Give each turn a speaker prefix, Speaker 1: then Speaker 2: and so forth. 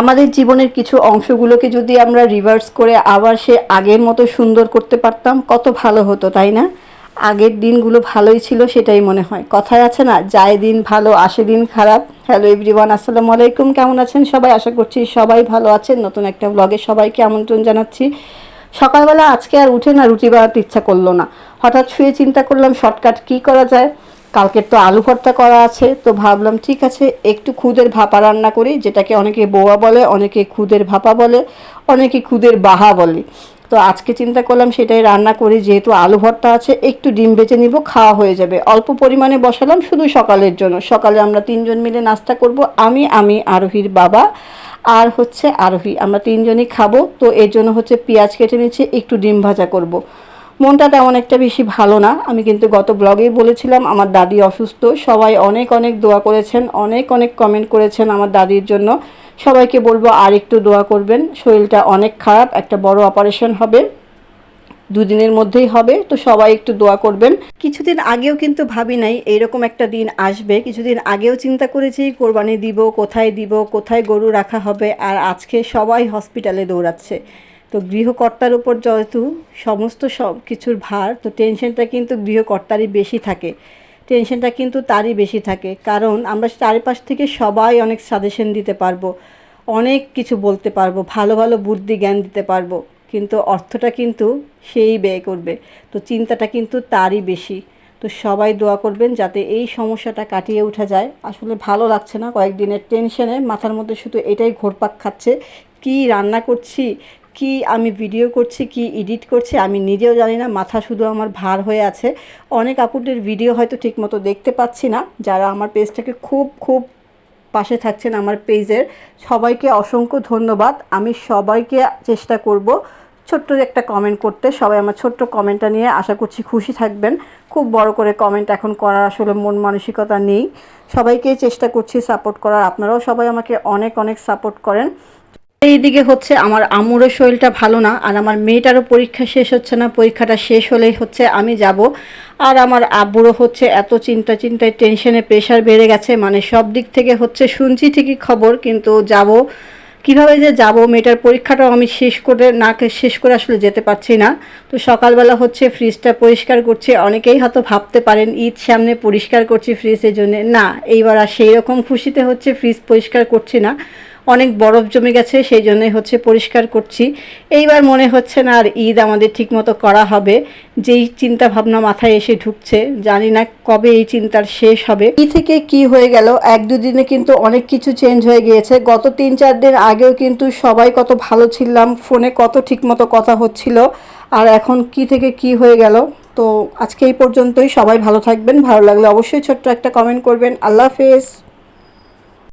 Speaker 1: আমাদের জীবনের কিছু অংশগুলোকে যদি আমরা রিভার্স করে আবার সে আগের মতো সুন্দর করতে পারতাম, কত ভালো হতো, তাই না? আগের দিনগুলো ভালোই ছিল সেটাই মনে হয়। কথায় আছে না, যায় দিন ভালো, আসে দিন খারাপ। হ্যালো এভরিওয়ান আসসালামু আলাইকুম। কেমন আছেন সবাই? আশা করছি সবাই ভালো আছেন। নতুন একটা ব্লগে সবাইকে আমন্ত্রণ জানাচ্ছি। সকালবেলা আজকে আর উঠে না রুটি বানাতে ইচ্ছা করল না। হঠাৎ শুয়ে চিন্তা করলাম শর্টকাট কি করা যায়? কালকের তো আলু ভর্তা করা আছে, তো ভাবলাম ঠিক আছে, একটু খুদের ভাপা রান্না করি, যেটাকে অনেকে বোয়া বলে, অনেকে খুদের ভাপা বলে, অনেকে খুদের বাহা বলে। তো আজকে চিন্তা করলাম সেটাই রান্না করি, যেহেতু আলু ভর্তা আছে, একটু ডিম বেচে নিব, খাওয়া হয়ে যাবে। অল্প পরিমাণে বসালাম শুধু সকালের জন্য। সকালে আমরা তিনজন মিলে নাস্তা করব, আমি আমি, আরোহীর বাবা আর হচ্ছে আরোহী। আমরা তিনজনই খাব, তো এর জন্য হচ্ছে পেঁয়াজ কেটে নিচ্ছি, একটু ডিম ভাজা করব। মনটা তেমন একটা বেশি ভালো না। আমি কিন্তু গত ব্লগেই বলেছিলাম, আমার দাদি অসুস্থ। সবাই অনেক অনেক দোয়া করেছেন, অনেক অনেক কমেন্ট করেছেন আমার দাদির জন্য। সবাইকে বলব আর একটু দোয়া করবেন। শরীরটা অনেক খারাপ, একটা বড় অপারেশন হবে, দুদিনের মধ্যেই হবে, তো সবাই একটু দোয়া করবেন। কিছুদিন আগেও কিন্তু ভাবি নাই, এরকম একটা দিন আসবে। কিছুদিন আগেও চিন্তা করেছি, কোরবানি দিব, কোথায় দিব, কোথায় গরু রাখা হবে, আর আজকে সবাই হসপিটালে দৌড়াচ্ছে। তো গৃহকর্তার উপর যেহেতু সমস্ত সব কিছুর ভার, তো টেনশনটা কিন্তু গৃহকর্তারই বেশি থাকে। টেনশনটা কিন্তু তারই বেশি থাকে। কারণ আমরা চারিপাশ থেকে সবাই অনেক সাজেশন দিতে পারব, অনেক কিছু বলতে পারব, ভালো ভালো বুদ্ধি জ্ঞান দিতে পারব, কিন্তু অর্থটা কিন্তু সেই ব্যয় করবে। তো চিন্তাটা কিন্তু তারই বেশি। তো সবাই দোয়া করবেন যাতে এই সমস্যাটা কাটিয়ে উঠা যায়। আসলে ভালো লাগছে না কয়েকদিনের টেনশনে মাথার মধ্যে শুধু এটাই ঘোরপাক খাচ্ছে। কি রান্না করছি কি আমি ভিডিও করছি, কি এডিট করছি, আমি নিজেও জানি না, মাথা শুধু আমার ভার হয়ে আছে। অনেক আপুদের ভিডিও হয়তো ঠিকমতো দেখতে পাচ্ছি না, যারা আমার পেজটাকে খুব খুব পাশে থাকছেন আমার পেজের, সবাইকে অসংখ্য ধন্যবাদ। আমি সবাইকে চেষ্টা করব ছোট্ট একটা কমেন্ট করতে। সবাই আমার ছোট্ট কমেন্টটা নিয়ে আশা করছি খুশি থাকবেন। খুব বড় করে কমেন্ট এখন করার আসলে মন মানসিকতা নেই। সবাইকে চেষ্টা করছি সাপোর্ট করার। আপনারাও সবাই আমাকে অনেক অনেক সাপোর্ট করেন। এইদিকে হচ্ছে আমার আম্মুরও শরীরটা ভালো না, আর আমার মেয়েটারও পরীক্ষা শেষ হচ্ছে না, পরীক্ষাটা শেষ হলেই হচ্ছে আমি যাব। আর আমার আব্বুরও হচ্ছে এত চিন্তা চিন্তায় টেনশনে প্রেশার বেড়ে গেছে মানে সব দিক থেকে হচ্ছে শুনছি ঠিকই খবর, কিন্তু যাব কীভাবে যে যাব, মেয়েটার পরীক্ষাটাও আমি শেষ করে না শেষ করে আসলে যেতে পারছি না। তো সকালবেলা হচ্ছে ফ্রিজটা পরিষ্কার করছি, অনেকেই হয়তো ভাবতে পারেন, ঈদ সামনে পরিষ্কার করছি ফ্রিজের জন্য। না, এইবার আর সেই রকম খুশিতে হচ্ছে ফ্রিজ পরিষ্কার করছি না। অনেক বরফ জমে গেছে, সেই জন্যই হচ্ছে পরিষ্কার করছি। এইবার মনে হচ্ছে না আর ঈদ আমাদের ঠিকমতো করা হবে। যেই চিন্তা ভাবনা মাথায় এসে ঢুকছে, জানি না কবে এই চিন্তার শেষ হবে। কি থেকে কি হয়ে গেল, এক দুদিনে কিন্তু অনেক কিছু চেঞ্জ হয়ে গিয়েছে। গত তিন চার দিন আগেও কিন্তু সবাই কত ভালো ছিলাম, ফোনে কত ঠিকমতো কথা হচ্ছিল, আর এখন কি থেকে কি হয়ে গেল? তো আজকে এই পর্যন্তই। সবাই ভালো থাকবেন। ভালো লাগলে অবশ্যই ছোট্ট একটা কমেন্ট করবেন। আল্লাহ হাফেজ।